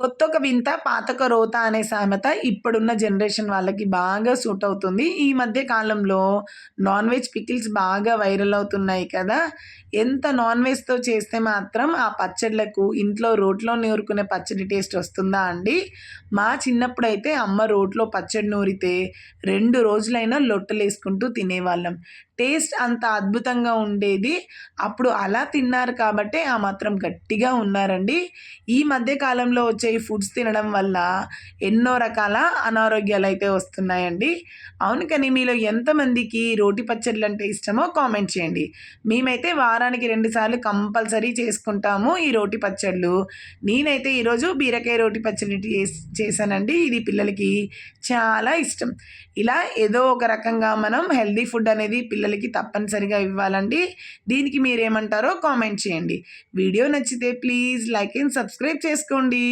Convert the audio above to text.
కొత్త ఒక వింత పాతక రోత అనే సామెత ఇప్పుడున్న జనరేషన్ వాళ్ళకి బాగా సూట్ అవుతుంది. ఈ మధ్య కాలంలో నాన్ వెజ్ పికిల్స్ బాగా వైరల్ అవుతున్నాయి కదా. ఎంత నాన్ వెజ్తో చేస్తే మాత్రం ఆ పచ్చళ్ళకు ఇంట్లో రోట్లో నూరుకునే పచ్చడి టేస్ట్ వస్తుందా అండి? మా చిన్నప్పుడు అయితే అమ్మ రోట్లో పచ్చడి నూరితే రెండు రోజులైనా లొట్టలు వేసుకుంటూ తినేవాళ్ళం. టేస్ట్ అంత అద్భుతంగా ఉండేది. అప్పుడు అలా తిన్నారు కాబట్టే ఆ మాత్రం గట్టిగా ఉన్నారండి. ఈ మధ్య కాలంలో వచ్చే ఈ ఫుడ్స్ తినడం వల్ల ఎన్నో రకాల అనారోగ్యాలు అయితే వస్తున్నాయండి. అవును కానీ మీలో ఎంతమందికి రోటి పచ్చళ్ళు అంటే ఇష్టమో కామెంట్ చేయండి. మేమైతే వారానికి రెండుసార్లు కంపల్సరీ చేసుకుంటాము ఈ రోటి పచ్చళ్ళు. నేనైతే ఈరోజు బీరకాయ రోటి పచ్చడి చేశానండి. ఇది పిల్లలకి చాలా ఇష్టం. ఇలా ఏదో ఒక రకంగా మనం హెల్దీ ఫుడ్ అనేది పిల్లలకి తప్పనిసరిగా ఇవ్వాలండి. దీనికి మీరేమంటారో కామెంట్ చేయండి. వీడియో నచ్చితే ప్లీజ్ లైక్ అండ్ సబ్స్క్రైబ్ చేసుకోండి.